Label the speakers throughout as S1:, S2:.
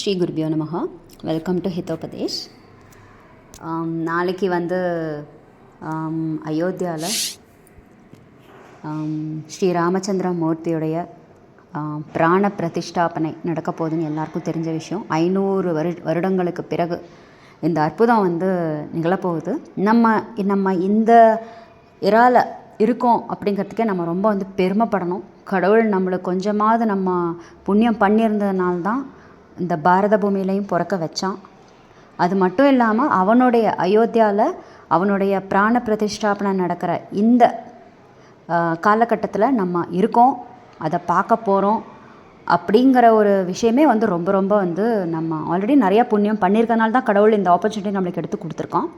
S1: ஸ்ரீ குருபியோ நமகா welcome to ஹிதோபதேஷ் நாளைக்கு வந்து அயோத்தியாவில் ஸ்ரீ ராமச்சந்திர மூர்த்தியுடைய பிராண பிரதிஷ்டாபனை நடக்க போகுதுன்னு எல்லாருக்கும் தெரிஞ்ச விஷயம். ஐநூறு வரு வருடங்களுக்கு பிறகு இந்த அற்புதம் வந்து நிகழப்போகுது. நம்ம நம்ம இந்த இறால இருக்கோம் அப்படிங்கிறதுக்கே நம்ம ரொம்ப வந்து பெருமைப்படணும். கடவுள் நம்மளுக்கு கொஞ்சமாவது நம்ம புண்ணியம் பண்ணியிருந்ததுனால தான் இந்த பாரத பூமியிலையும் பிறக்க வச்சான். அது மட்டும் இல்லாமல் அவனுடைய அயோத்தியாவில் அவனுடைய பிராண பிரதிஷ்டாபனை நடக்கிற இந்த காலகட்டத்தில் நம்ம இருக்கோம் அதை பார்க்க போகிறோம் அப்படிங்கிற ஒரு விஷயமே வந்து ரொம்ப ரொம்ப வந்து நம்ம ஆல்ரெடி நிறைய புண்ணியம் பண்ணியிருக்கனால தான் கடவுள் இந்த ஆப்பர்ச்சுனிட்டி நம்மளுக்கு எடுத்து கொடுத்துருக்கோம்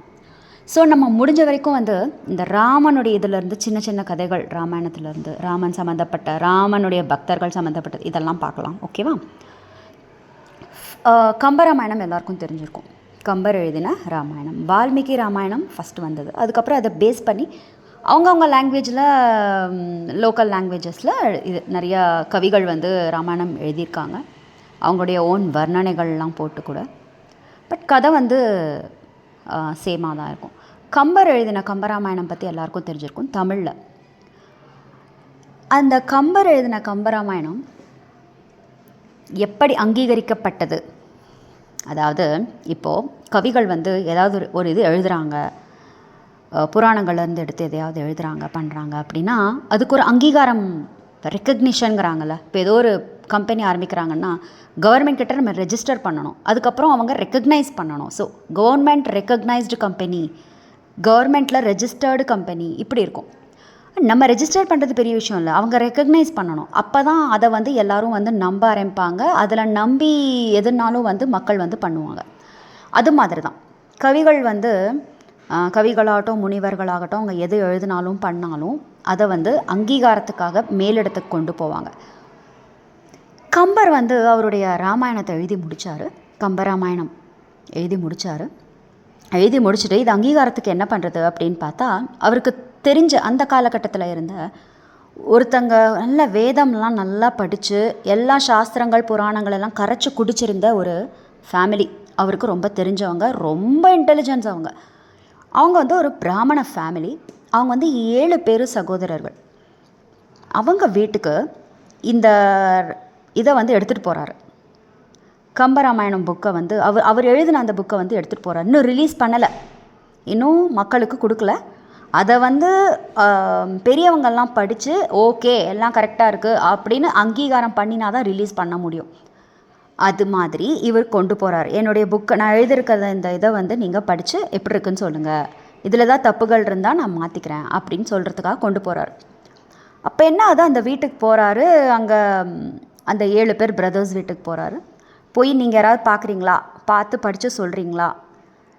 S1: ஸோ நம்ம முடிஞ்ச வரைக்கும் வந்து இந்த ராமனுடைய இதிலேருந்து சின்ன சின்ன கதைகள் ராமாயணத்துலேருந்து ராமன் சம்மந்தப்பட்ட ராமனுடைய பக்தர்கள் சம்மந்தப்பட்டது இதெல்லாம் பார்க்கலாம் ஓகேவா கம்பராமாயணம் எல்லாருக்கும் தெரிஞ்சிருக்கும். கம்பர் எழுதின ராமாயணம். வால்மீகி ராமாயணம் ஃபஸ்ட்டு வந்தது. அதுக்கப்புறம் அதை பேஸ் பண்ணி அவங்கவுங்க லாங்குவேஜில் லோக்கல் லாங்குவேஜஸில் இது நிறையா கவிகள் வந்து ராமாயணம் எழுதியிருக்காங்க. அவங்களுடைய ஓன் வர்ணனைகள்லாம் போட்டு கூட. பட் கதை வந்து சேமாக தான் இருக்கும். கம்பர் எழுதின கம்பராமாயணம் பற்றி எல்லாருக்கும் தெரிஞ்சிருக்கும் தமிழில். அந்த கம்பர் எழுதின கம்பராமாயணம் எப்படி அங்கீகரிக்கப்பட்டது? அதாவது இப்போது கவிகள் வந்து ஏதாவது ஒரு ஒரு இது எழுதுகிறாங்க புராணங்கள்லேருந்து எடுத்து எதையாவது எழுதுகிறாங்க பண்ணுறாங்க அப்படின்னா அதுக்கு ஒரு அங்கீகாரம் ரெக்கக்னிஷனுங்கிறாங்கல்ல இப்போ ஏதோ ஒரு கம்பெனி ஆரம்பிக்கிறாங்கன்னா கவர்மெண்ட் கிட்ட நம்ம ரெஜிஸ்டர் பண்ணணும். அதுக்கப்புறம் அவங்க ரெக்கக்னைஸ் பண்ணணும். ஸோ கவர்மெண்ட் ரெக்கக்னைஸ்டு கம்பெனி கவர்மெண்ட்டில் ரெஜிஸ்டர்டு கம்பெனி இப்படி இருக்கும். நம்ம ரெஜிஸ்டர் பண்ணுறது பெரிய விஷயம் இல்லை. அவங்க ரெக்கக்னைஸ் பண்ணணும். அப்போ தான் அதை வந்து எல்லாரும் வந்து நம்ப ஆரம்பிப்பாங்க. அதில் நம்பி எதுனாலும் வந்து மக்கள் வந்து பண்ணுவாங்க. அது மாதிரி தான் கவிகள் வந்து கவிகளாகட்டும் முனிவர்களாகட்டும் அவங்க எது எழுதினாலும் பண்ணாலும் அதை வந்து அங்கீகாரத்துக்காக மேலிடத்துக்கு கொண்டு போவாங்க. கம்பர் வந்து அவருடைய ராமாயணத்தை எழுதி முடித்தார் கம்பராமாயணம் எழுதி முடித்தார் எழுதி முடிச்சுட்டு இது அங்கீகாரத்துக்கு என்ன பண்ணுறது அப்படின்னு பார்த்தா அவருக்கு தெரிஞ்ச அந்த காலகட்டத்தில் இருந்த ஒருத்தங்க நல்ல வேதம்லாம் நல்லா படித்து எல்லா சாஸ்திரங்கள் புராணங்கள் எல்லாம் கரைச்சி குடிச்சிருந்த ஒரு ஃபேமிலி அவருக்கு ரொம்ப தெரிஞ்சவங்க ரொம்ப இன்டெலிஜென்ஸ் அவங்க. அவங்க வந்து ஒரு பிராமண ஃபேமிலி அவங்க வந்து ஏழு பேர் சகோதரர்கள். அவங்க வீட்டுக்கு இந்த இதை வந்து எடுத்துகிட்டு போகிறாரு கம்பராமாயணம் புக்கை வந்து அவர் அவர் எழுதின அந்த புக்கை வந்து எடுத்துகிட்டு போகிறார் இன்னும் ரிலீஸ் பண்ணலை. இன்னும் மக்களுக்கு கொடுக்கல. அதை வந்து பெரியவங்கள்லாம் படித்து ஓகே எல்லாம் கரெக்டாக இருக்குது அப்படின்னு அங்கீகாரம் பண்ணினா தான் ரிலீஸ் பண்ண முடியும். அது மாதிரி இவர் கொண்டு போகிறார் என்னுடைய புக்கை நான் எழுதியிருக்கிற இந்த இதை வந்து நீங்கள் படித்து எப்படி இருக்குன்னு சொல்லுங்கள் இதில் தான் தப்புகள் இருந்தால் நான் மாற்றிக்கிறேன் அப்படின்னு சொல்கிறதுக்காக கொண்டு போகிறார் அப்போ என்ன அது அந்த வீட்டுக்கு போகிறாரு அங்கே அந்த ஏழு பேர் பிரதர்ஸ் வீட்டுக்கு போகிறாரு போய் நீங்கள் யாராவது பார்க்குறீங்களா? பார்த்து படித்து சொல்கிறீங்களா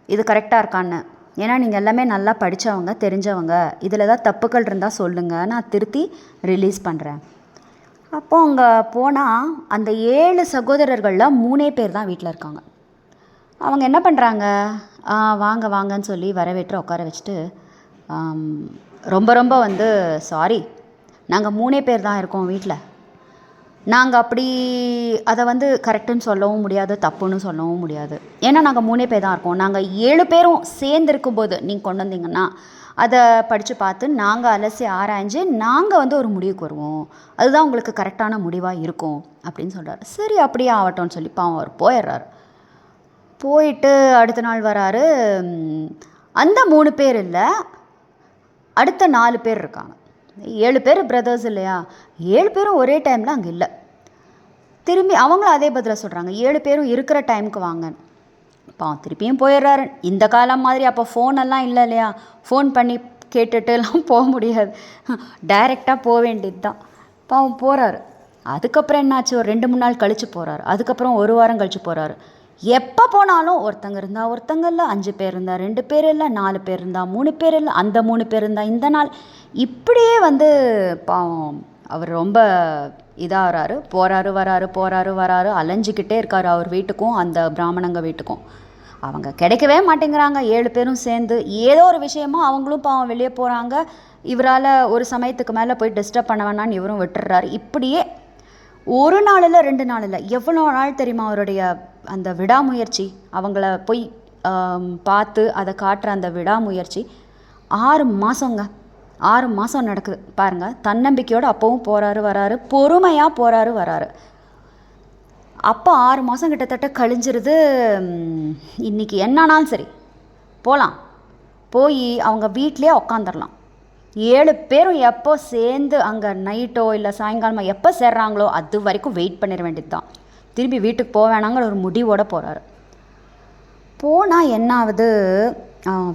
S1: இது கரெக்டாக இருக்கான்னு. ஏன்னா நீங்கள் எல்லாமே நல்லா படித்தவங்க தெரிஞ்சவங்க. இதில் தான் தப்புகள் இருந்தால் சொல்லுங்கள் நான் திருத்தி ரிலீஸ் பண்ணுறேன் அப்போ அங்கே போனால் அந்த ஏழு சகோதரர்களில் மூணே பேர் தான் வீட்டில் இருக்காங்க. அவங்க என்ன பண்ணுறாங்க வாங்க வாங்கன்னு சொல்லி வரவேற்று உட்கார வச்சுட்டு ரொம்ப ரொம்ப வந்து சாரி நாங்கள் மூணே பேர் தான் இருக்கோம் வீட்டில் நாங்கள் அப்படி அதை வந்து கரெக்டுன்னு சொல்லவும் முடியாது தப்புன்னு சொல்லவும் முடியாது. ஏன்னா நாங்கள் மூணே பேர் தான் இருக்கோம். நாங்கள் ஏழு பேரும் சேர்ந்து இருக்கும்போது நீங்கள் கொண்டு வந்தீங்கன்னா அதை படித்து பார்த்து நாங்கள் அலசி ஆராய்ஞ்சு நாங்கள் வந்து ஒரு முடிவுக்கு வருவோம். அதுதான் உங்களுக்கு கரெக்டான முடிவாக இருக்கும் அப்படின்னு சொல்கிறார் சரி அப்படியே ஆகட்டும்னு சொல்லி பாவம் அவர் போயிடுறாரு. போயிட்டு அடுத்த நாள் வராரு. அந்த மூணு பேர் இல்லை அடுத்த நாலு பேர் இருக்காங்க. ஏழு பேர் பிரதர்ஸ் இல்லையா? ஏழு பேரும் ஒரே டைமில் அங்கே இல்லை. திரும்பி அவங்களும் அதே பதிலாக சொல்கிறாங்க ஏழு பேரும் இருக்கிற டைமுக்கு வாங்க. பா திருப்பியும் போயிடுறாரு. இந்த காலம் மாதிரி அப்போ ஃபோன் எல்லாம் இல்லை இல்லையா? ஃபோன் பண்ணி கேட்டுட்டுலாம் போக முடியாது. டைரெக்டாக போக வேண்டியது தான் பாவம் போகிறாரு அதுக்கப்புறம் என்னாச்சு? ஒரு ரெண்டு மூணு நாள் கழித்து போகிறாரு அதுக்கப்புறம் ஒரு வாரம் கழித்து போகிறாரு எப்போ போனாலும் ஒருத்தங்க இருந்தால் ஒருத்தங்க இல்லை அஞ்சு பேர் இருந்தால் ரெண்டு பேர் இல்லை நாலு பேர் இருந்தால் மூணு பேர் இல்லை அந்த மூணு பேர் இருந்தால் இந்த நாள். இப்படியே வந்து பாவம் அவர் ரொம்ப இதாகிறாரு போகிறாரு வராரு போகிறாரு வராரு அலைஞ்சிக்கிட்டே இருக்கார் அவர் வீட்டுக்கும் அந்த பிராமணங்க வீட்டுக்கும். அவங்க கிடைக்கவே மாட்டேங்கிறாங்க ஏழு பேரும் சேர்ந்து. ஏதோ ஒரு விஷயமா அவங்களும் பாவம் வெளியே போகிறாங்க இவரால் ஒரு சமயத்துக்கு மேலே போய் டிஸ்டர்ப் பண்ண வேணான்னு இவரும் விட்டுறாரு. இப்படியே ஒரு நாள் இல்லை ரெண்டு நாள் இல்லை எவ்வளோ நாள் தெரியுமா அவருடைய அந்த விடாமுயற்சி அவங்கள போய் பார்த்து அதை காட்டுற அந்த விடாமுயற்சி ஆறு மாதங்க ஆறு மாதம் நடக்குது. பாருங்கள் தன்னம்பிக்கையோடு அப்போவும் போகிறாரு வராரு பொறுமையாக போகிறாரு வராரு. அப்போ ஆறு மாதம் கிட்டத்தட்ட கழிஞ்சிருது இன்றைக்கி இன்னைக்கு சரி. போகலாம் போய் அவங்க வீட்டிலே உக்காந்துடலாம் ஏழு பேரும் எப்போ சேர்ந்து அங்கே நைட்டோ இல்லை சாயங்காலமோ எப்போ சேர்றாங்களோ அது வரைக்கும் வெயிட் பண்ணிட வேண்டியது தான் திரும்பி வீட்டுக்கு போக வேணாங்கிற ஒரு முடிவோடு போகிறாரு போனால் என்ன ஆகுது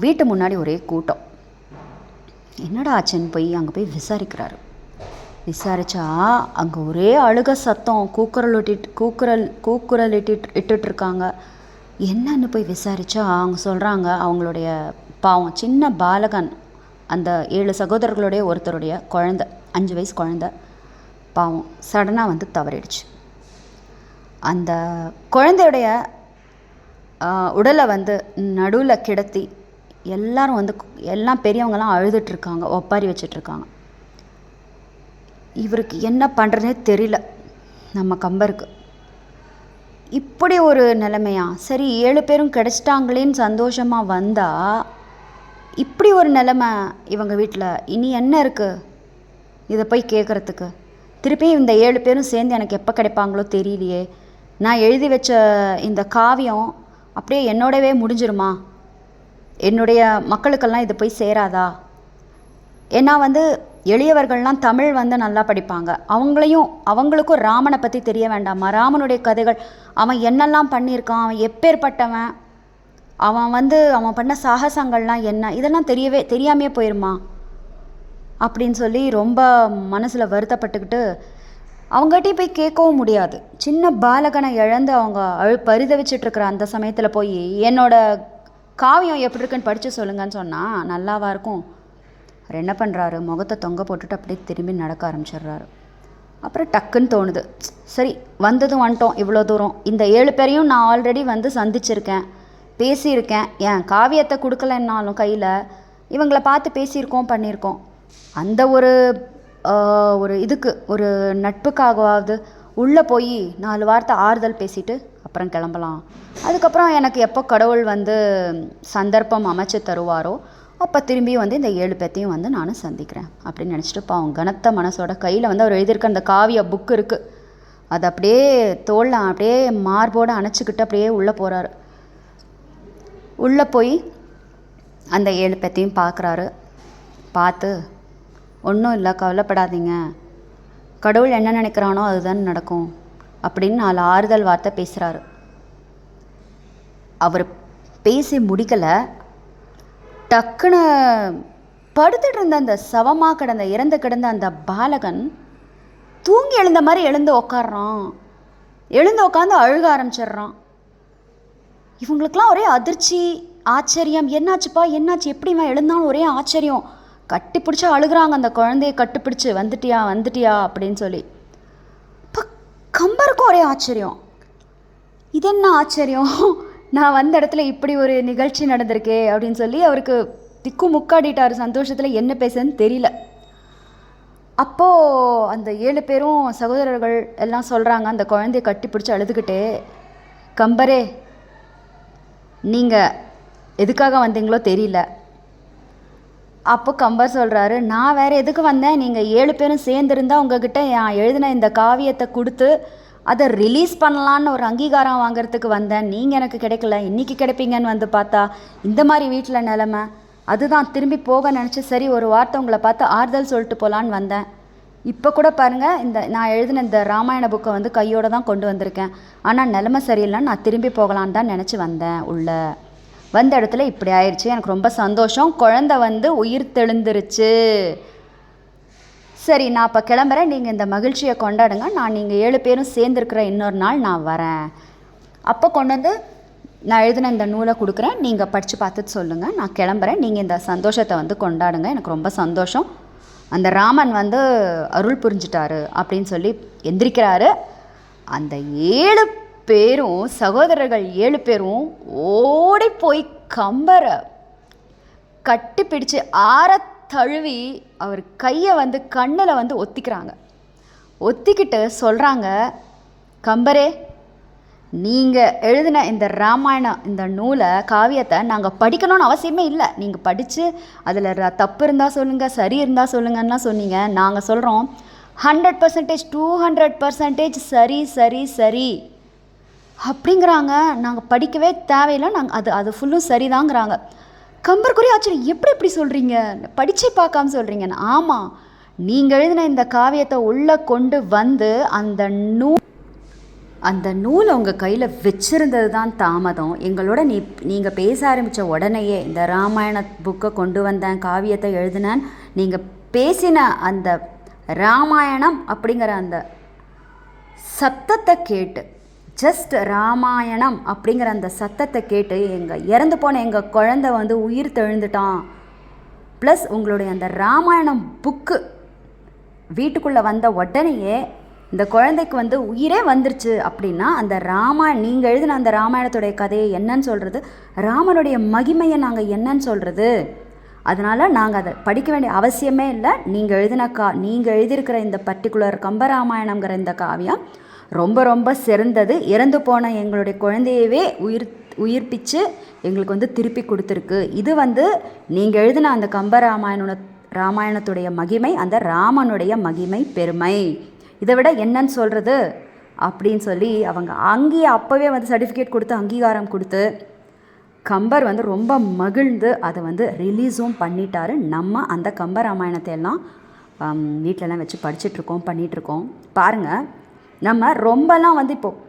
S1: வீட்டு முன்னாடி ஒரே கூட்டம். என்னடா ஆச்சுன்னு போய் அங்கே போய் விசாரிக்கிறாரு. விசாரித்தா அங்கே ஒரே அழுக சத்தம் கூக்குரல் இட்டிட்டு கூக்குரல் கூக்குரல் இட்டிட்டு இட்டுட்ருக்காங்க. என்னன்னு போய் விசாரித்தா அவங்க சொல்கிறாங்க அவங்களுடைய பாவம் சின்ன பாலகன் அந்த ஏழு சகோதரர்களுடைய ஒருத்தருடைய குழந்த அஞ்சு வயசு குழந்த பாவம் சடனாக வந்து தவறிடுச்சு. அந்த குழந்தையுடைய உடலை வந்து நடுவில் கிடத்தி எல்லாரும் வந்து எல்லாம் பெரியவங்கலாம் அழுதுட்ருக்காங்க ஒப்பாரி வச்சிட்ருக்காங்க. இவருக்கு என்ன பண்ணுறதுனே தெரியல நம்ம கம்பருக்கு. இப்படி ஒரு நிலைமையா? சரி ஏழு பேரும் கிடச்சிட்டாங்களேன்னு சந்தோஷமாக வந்தால் இப்படி ஒரு நிலைமை இவங்க வீட்டில் இனி என்ன இருக்குது இதை போய் கேட்குறதுக்கு திருப்பியும் இந்த ஏழு பேரும் சேர்ந்து எனக்கு எப்போ கிடைப்பாங்களோ தெரியலையே. நான் எழுதி வச்ச இந்த காவியம் அப்படியே என்னோடவே முடிஞ்சிருமா? என்னுடைய மக்களுக்கெல்லாம் இது போய் சேராதா? ஏன்னா வந்து எளியவர்கள்லாம் தமிழ் வந்து நல்லா படிப்பாங்க. அவங்களையும் அவங்களுக்கும் ராமனை பற்றி தெரிய வேண்டாமா? ராமனுடைய கதைகள் அவன் என்னெல்லாம் பண்ணியிருக்கான்? அவன் எப்பேற்பட்டவன்? அவன் வந்து அவன் பண்ண சாகசங்கள்லாம் என்ன? இதெல்லாம் தெரியவே தெரியாமையே போயிருமா? அப்படின்னு சொல்லி ரொம்ப மனசில் வருத்தப்பட்டுக்கிட்டு அவங்ககிட்டயும் போய் கேட்கவும் முடியாது. சின்ன பாலகனை இழந்து அவங்க அழு பரிதவிச்சிட்ருக்கிற அந்த சமயத்தில் போய் என்னோட காவியம் எப்படி இருக்குன்னு படித்து சொல்லுங்கன்னு சொன்னால் நல்லாவா இருக்கும். அவர் என்ன பண்ணுறாரு முகத்தை தொங்க போட்டுட்டு அப்படியே திரும்பி நடக்க ஆரம்பிச்சிடுறாரு. அப்புறம் டக்குன்னு தோணுது. சரி வந்ததும் வந்துட்டோம் இவ்வளோ தூரம். இந்த ஏழு பேரையும் நான் ஆல்ரெடி வந்து சந்திச்சிருக்கேன் பேசியிருக்கேன். என் காவியத்தை கொடுக்கலன்னாலும் கையில் இவங்களை பார்த்து பேசியிருக்கோம் பண்ணியிருக்கோம். அந்த ஒரு ஒரு இதுக்கு ஒரு நட்புக்காகவாவது உள்ளே போய் நாலு வார்த்தை ஆறுதல் பேசிட்டு அப்புறம் கிளம்பலாம். அதுக்கப்புறம் எனக்கு எப்போ கடவுள் வந்து சந்தர்ப்பம் அமைச்சு தருவாரோ அப்போ திரும்பி வந்து இந்த ஏழு பேத்தையும் வந்து நானும் சந்திக்கிறேன் அப்படின்னு நினச்சிட்டு பாவம் கனத்த மனசோட கையில் வந்து அவர் எழுதியிருக்க அந்த காவிய புக்கு இருக்குது அது அப்படியே தோளில் அப்படியே மார்போடு அணைச்சிக்கிட்டு அப்படியே உள்ளே போகிறாரு உள்ளே போய் அந்த ஏழு பேத்தையும் பார்க்குறாரு. பார்த்து ஒன்றும் இல்லை கவலைப்படாதீங்க. கடவுள் என்ன நினைக்கிறானோ அதுதான் நடக்கும் அப்படின்னு நாலு ஆறுதல் வார்த்தை பேசுகிறாரு அவர் பேசி முடிக்கலை. டக்குன்னு படுத்துட்டு இருந்த அந்த சவமாக கிடந்த இறந்து கிடந்த அந்த பாலகன் தூங்கி எழுந்த மாதிரி எழுந்து உக்காடுறான் எழுந்து உட்காந்து அழுக ஆரம்பிச்சிடுறான். இவங்களுக்கெல்லாம் ஒரே அதிர்ச்சி ஆச்சரியம். என்னாச்சுப்பா என்னாச்சு? எப்படிம்மா எழுந்தாலும் ஒரே ஆச்சரியம். கட்டிப்பிடிச்சு அழுகுறாங்க அந்த குழந்தைய கட்டிப்பிடிச்சு வந்துட்டியா வந்துட்டியா அப்படின்னு சொல்லி. இப்போ கம்பருக்கும் ஒரே ஆச்சரியம். இது என்ன ஆச்சரியம்? நான் வந்த இடத்துல இப்படி ஒரு நிகழ்ச்சி நடந்திருக்கே அப்படின்னு சொல்லி அவருக்கு திக்கு முக்காடிட்டார். சந்தோஷத்தில் என்ன பேசுன்னு தெரியல. அப்போது அந்த ஏழு பேரும் சகோதரர்கள் எல்லாம் சொல்கிறாங்க அந்த குழந்தைய கட்டி பிடிச்சி அழுதுகிட்டே கம்பரே நீங்கள் எதுக்காக வந்தீங்களோ தெரியல. அப்போ கம்பர் சொல்கிறாரு நான் வேறு எதுக்கு வந்தேன்? நீங்கள் ஏழு பேரும் சேர்ந்துருந்தா உங்ககிட்ட நான் எழுதின இந்த காவியத்தை கொடுத்து அதை ரிலீஸ் பண்ணலான்னு ஒரு அங்கீகாரம் வாங்குறதுக்கு வந்தேன். நீங்கள் எனக்கு கிடைக்கல. இன்றைக்கி கிடைப்பீங்கன்னு வந்து பார்த்தா இந்த மாதிரி வீட்டில் நிலமை. அதுதான் திரும்பி போக நினச்சி சரி ஒரு வார்த்தை உங்களை பார்த்து ஆறுதல் சொல்லிட்டு போகலான்னு வந்தேன். இப்போ கூட பாருங்கள் இந்த நான் எழுதின இந்த ராமாயண புக்கை வந்து கையோடு தான் கொண்டு வந்திருக்கேன். ஆனால் நிலமை சரியில்லைன்னு நான் திரும்பி போகலான்னு தான் நினச்சி வந்தேன் உள்ள. வந்த இடத்துல இப்படி ஆயிடுச்சு. எனக்கு ரொம்ப சந்தோஷம். குழந்தை வந்து உயிர் தெழுந்துருச்சு சரி நான் இப்போ கிளம்புறேன். நீங்கள் இந்த மகிழ்ச்சியை கொண்டாடுங்க. நான் நீங்கள் ஏழு பேரும் சேர்ந்துருக்கிற இன்னொரு நாள் நான் வரேன். அப்போ கொண்டு வந்து நான் எழுதின இந்த நூலை கொடுக்குறேன். நீங்கள் படித்து பார்த்துட்டு சொல்லுங்கள் நான் கிளம்புறேன். நீங்கள் இந்த சந்தோஷத்தை வந்து கொண்டாடுங்க. எனக்கு ரொம்ப சந்தோஷம். அந்த ராமன் வந்து அருள் புரிஞ்சிட்டாரு அப்படின்னு சொல்லி எந்திரிக்கிறாரு. அந்த ஏழு பேரும் சகோதரர்கள் ஏழு பேரும் ஓடி போய் கம்பரை கட்டி பிடிச்சு ஆற தழுவி அவர் கையை வந்து கண்ணில் வந்து ஒத்திக்கிறாங்க. ஒத்திக்கிட்டு சொல்கிறாங்க கம்பரே நீங்கள் எழுதின இந்த ராமாயணம் இந்த நூலை காவியத்தை நாங்கள் படிக்கணும்னு அவசியமே இல்லை. நீங்கள் படித்து அதில் தப்பு இருந்தால் சொல்லுங்கள் சரி இருந்தால் சொல்லுங்கன்னா சொன்னீங்க. நாங்கள் சொல்கிறோம் hundred percentage to hundred percentage சரி சரி சரி. அப்படிங்கிறாங்க. நாங்கள் படிக்கவே தேவையில்லை. நாங்கள் அது அது ஃபுல்லும் சரிதாங்கிறாங்க. கம்பர்குரிய ஆச்சரியம் எப்படி இப்படி சொல்கிறீங்க படித்து பார்க்காம சொல்கிறீங்கன்னு ஆமாம் நீங்கள் எழுதின இந்த காவியத்தை உள்ளே கொண்டு வந்து அந்த நூல் அந்த நூலை உங்கள் கையில் வச்சுருந்தது தான் தாமதம். எங்களோட நீ நீங்கள் பேச ஆரம்பித்த உடனேயே இந்த ராமாயண புக்கை கொண்டு வந்தேன் காவியத்தை எழுதினேன். நீங்கள் பேசின அந்த ராமாயணம் அப்படிங்கிற அந்த சத்தத்தை கேட்டு ஜஸ்ட் ராமாயணம் அப்படிங்கிற அந்த சத்தத்தை கேட்டு எங்கள் இறந்து போன எங்கள் குழந்தை வந்து உயிர் தெழுந்துட்டான். ப்ளஸ் உங்களுடைய அந்த ராமாயணம் புக்கு வீட்டுக்குள்ளே வந்த உடனேயே இந்த குழந்தைக்கு வந்து உயிரே வந்துருச்சு அப்படின்னா அந்த ராமா நீங்கள் எழுதின அந்த ராமாயணத்துடைய கதையை என்னன்னு சொல்கிறது ராமனுடைய மகிமையை நாங்கள் என்னன்னு சொல்கிறது அதனால் நாங்கள் அதை படிக்க வேண்டிய அவசியமே இல்லை. நீங்கள் எழுதின கா நீங்கள் எழுதியிருக்கிற இந்த பர்டிகுலர் கம்பராமாயணங்கிற இந்த காவியம் ரொம்ப ரொம்ப சிறந்தது. இறந்து போன எங்களுடைய குழந்தையவே உயிர் உயிர்ப்பிச்சு எங்களுக்கு வந்து திருப்பி கொடுத்துருக்கு. இது வந்து நீங்கள் எழுதின அந்த கம்பராமாயண ராமாயணத்துடைய மகிமை அந்த ராமனுடைய மகிமை பெருமை. இதை விட என்னன்னு சொல்கிறது அப்படின்னு சொல்லி அவங்க அங்கேயே அப்போவே வந்து சர்டிஃபிகேட் கொடுத்து அங்கீகாரம் கொடுத்து கம்பர் வந்து ரொம்ப மகிழ்ந்து அதை வந்து ரிலீஸும் பண்ணிட்டாரு. நம்ம அந்த கம்ப ராமாயணத்தை எல்லாம் வீட்டிலலாம் வச்சு படிச்சுட்ருக்கோம் பண்ணிகிட்ருக்கோம் பாருங்கள் நம்ம ரொம்பலாம் வந்து இப்போது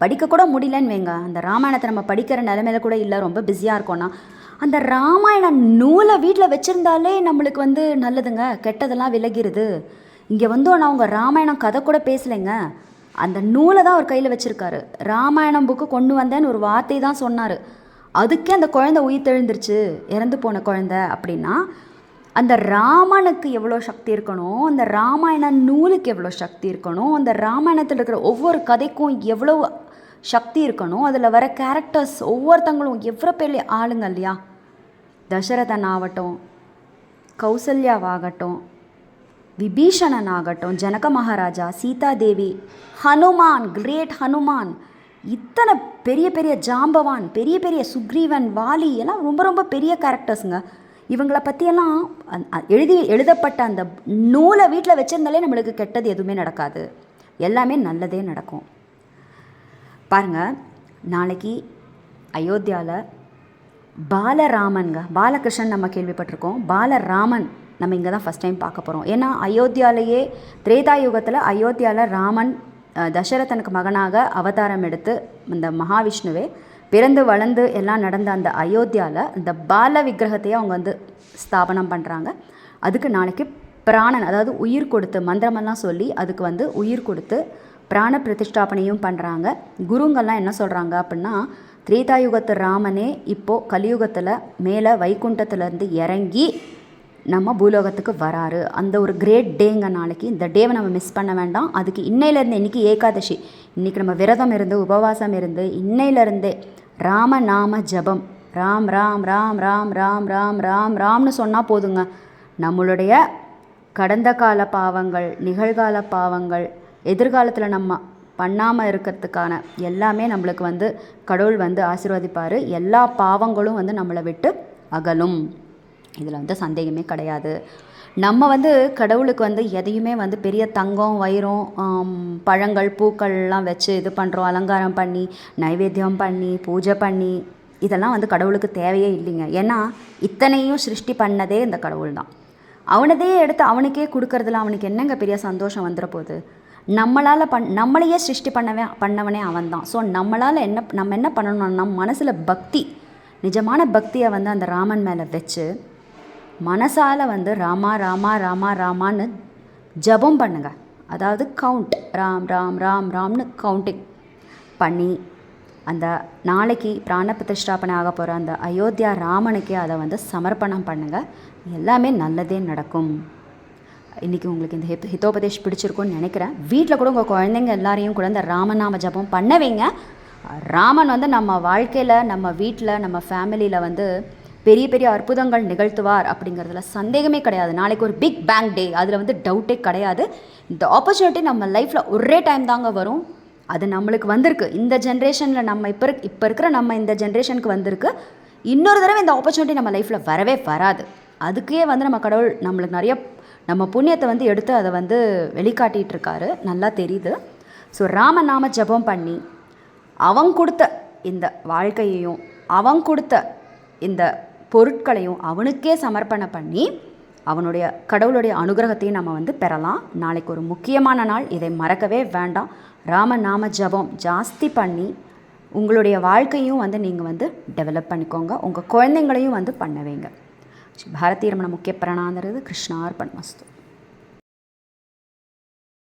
S1: படிக்கக்கூட முடியலன்னு வைங்க. அந்த ராமாயணத்தை நம்ம படிக்கிற நிலமையில கூட இல்லை ரொம்ப பிஸியாக இருக்கோன்னா அந்த ராமாயண நூலை வீட்டில் வச்சுருந்தாலே நம்மளுக்கு வந்து நல்லதுங்க. கெட்டதெல்லாம் விலகிருது. இங்கே வந்து நான் அவங்க ராமாயணம் கதை கூட பேசலைங்க. அந்த நூலை தான் அவர் கையில் வச்சுருக்காரு. ராமாயணம் புக்கு கொண்டு வந்தேன்னு ஒரு வார்த்தை தான் சொன்னார். அதுக்கே அந்த குழந்தை உயிர் தெழுந்துருச்சு. இறந்து போன குழந்தை அப்படின்னா அந்த ராமனுக்கு எவ்வளோ சக்தி இருக்கணும்? அந்த ராமாயண நூலுக்கு எவ்வளோ சக்தி இருக்கணும்? அந்த ராமாயணத்தில் இருக்கிற ஒவ்வொரு கதைக்கும் எவ்வளோ சக்தி இருக்கணும்? அதில் வர கேரக்டர்ஸ் ஒவ்வொருத்தங்களும் எவ்வளோ பெரிய ஆளுங்க இல்லையா? தசரதன் ஆகட்டும் கௌசல்யாவாகட்டும் விபீஷணன் ஆகட்டும் ஜனக மகாராஜா சீதாதேவி ஹனுமான் கிரேட் ஹனுமான் இத்தனை பெரிய பெரிய ஜாம்பவான் பெரிய பெரிய சுக்ரீவன் வாலி எல்லாம் ரொம்ப ரொம்ப பெரிய கேரக்டர்ஸுங்க இவங்களை பற்றியெல்லாம் அந்- அ- எழுதி எழுதப்பட்ட அந்த நூலை வீட்டில் வச்சிருந்தாலே நம்மளுக்கு கெட்டது எதுவுமே நடக்காது. எல்லாமே நல்லதே நடக்கும். பாருங்க நாளைக்கு அயோத்தியாவில் பாலராமன்ங்க பாலகிருஷ்ணன் நம்ம கேள்விப்பட்டிருக்கோம். பாலராமன் நம்ம இங்கே தான் ஃபஸ்ட் டைம் பார்க்க போகிறோம் ஏன்னா அயோத்தியாலேயே திரேதா யுகத்தில் அயோத்தியாவில் ராமன் தசரதனுக்கு மகனாக அவதாரம் எடுத்து இந்த மகாவிஷ்ணுவே பிறந்து வளர்ந்து எல்லாம் நடந்த அந்த அயோத்தியாவில் இந்த பால விக்கிரகத்தையே அவங்க வந்து ஸ்தாபனம் பண்ணுறாங்க அதுக்கு நாளைக்கு பிராணன் அதாவது உயிர் கொடுத்து மந்திரமெல்லாம் சொல்லி அதுக்கு வந்து உயிர் கொடுத்து பிராண பிரதிஷ்டாபனையும் பண்ணுறாங்க குருங்கள்லாம் என்ன சொல்கிறாங்க அப்படின்னா திரேதாயுகத்து ராமனே இப்போது கலியுகத்தில் மேலே வைகுண்டத்துலேருந்து இறங்கி நம்ம பூலோகத்துக்கு வராரு. அந்த ஒரு கிரேட் டேங்க நாளைக்கு. இந்த டேவை நம்ம மிஸ் பண்ண வேண்டாம். அதுக்கு இன்னையிலேருந்து இன்றைக்கி ஏகாதசி. இன்றைக்கி நம்ம விரதம் இருந்து உபவாசம் இருந்து இன்னையிலேருந்தே ராம நாம ஜபம். ராம் ராம் ராம் ராம் ராம் ராம் ராம் ராம்னு சொன்னால் போதுங்க. நம்மளுடைய கடந்த கால பாவங்கள் நிகழ்கால பாவங்கள் எதிர்காலத்தில் நம்ம பண்ணாமல் இருக்கிறதுக்கான எல்லாமே நம்மளுக்கு வந்து கடவுள் வந்து ஆசீர்வதிப்பார். எல்லா பாவங்களும் வந்து நம்மளை விட்டு அகலும். இதில் வந்து சந்தேகமே கிடையாது. நம்ம வந்து கடவுளுக்கு வந்து எதையுமே வந்து பெரிய தங்கம் வைரம் பழங்கள் பூக்கள்லாம் வச்சு இது பண்ணுறோம் அலங்காரம் பண்ணி நைவேத்தியம் பண்ணி பூஜை பண்ணி இதெல்லாம் வந்து கடவுளுக்கு தேவையே இல்லைங்க. ஏன்னா இத்தனையும் சிருஷ்டி பண்ணதே இந்த கடவுள் தான். அவனதே எடுத்து அவனுக்கே கொடுக்கறதுல அவனுக்கு என்னங்க பெரிய சந்தோஷம் வந்துட போகுது நம்மளால் பண் நம்மளையே சிருஷ்டி பண்ணவே பண்ணவனே அவன் தான். ஸோ நம்மளால் என்ன நம்ம என்ன பண்ணணும் நம்ம மனசில் பக்தி நிஜமான பக்தியை வந்து அந்த ராமன் மேலே வச்சு மனசால் வந்து ராமா ராமா ராமா ராமான்னு ஜெபம் பண்ணுங்க. அதாவது கவுண்ட் ராம் ராம் ராம் ராம்னு கவுண்டிங் பண்ணி அந்த நாளைக்கு பிராண பிரதிஷ்டாபனை ஆக போகிற அந்த அயோத்தியா ராமனுக்கே அதை வந்து சமர்ப்பணம் பண்ணுங்கள் எல்லாமே நல்லதே நடக்கும். இன்றைக்கி உங்களுக்கு இந்த ஹித் ஹிதோபதேஷ் பிடிச்சிருக்கும்னு நினைக்கிறேன். வீட்டில் கூட உங்கள் குழந்தைங்க எல்லாரையும் கூட இந்த ராமநாம ஜபம் பண்ண வைங்க. ராமன் வந்து நம்ம வாழ்க்கையில் நம்ம வீட்டில் நம்ம ஃபேமிலியில் வந்து பெரிய பெரிய அற்புதங்கள் நிகழ்த்துவார் அப்படிங்கிறதுல சந்தேகமே கிடையாது. நாளைக்கு ஒரு பிக் பேங் டே அதில் வந்து டவுட்டே கிடையாது. இந்த ஆப்பர்ச்சுனிட்டி நம்ம லைஃப்பில் ஒரே டைம் தாங்க வரும். அது நம்மளுக்கு வந்திருக்கு. இந்த ஜென்ரேஷனில் நம்ம இப்போ இப்போ இருக்கிற நம்ம இந்த ஜென்ரேஷனுக்கு வந்திருக்கு. இன்னொரு தடவை இந்த ஆப்பர்ச்சுனிட்டி நம்ம லைஃப்பில் வரவே வராது. அதுக்கே வந்து நம்ம கடவுள் நம்மளுக்கு நிறைய நம்ம புண்ணியத்தை வந்து எடுத்து அதை வந்து வெளிக்காட்டிகிட்டு இருக்காரு. நல்லா தெரியுது. ஸோ ராமநாம ஜெபம் பண்ணி அவன் கொடுத்த இந்த வாழ்க்கையையும் அவன் கொடுத்த இந்த பொருட்களையும் அவனுக்கே சமர்ப்பணம் பண்ணி அவனுடைய கடவுளுடைய அனுகிரகத்தையும் நம்ம வந்து பெறலாம். நாளைக்கு ஒரு முக்கியமான நாள். இதை மறக்கவே வேண்டாம். ராம நாம ஜபம் ஜாஸ்தி பண்ணி உங்களுடைய வாழ்க்கையும் வந்து நீங்கள் வந்து டெவலப் பண்ணிக்கோங்க. உங்கள் குழந்தைங்களையும் வந்து பண்ண வைங்க. பாரதிய ரமண முக்கிய பிரணாந்தது கிருஷ்ணார்பணமஸ்து.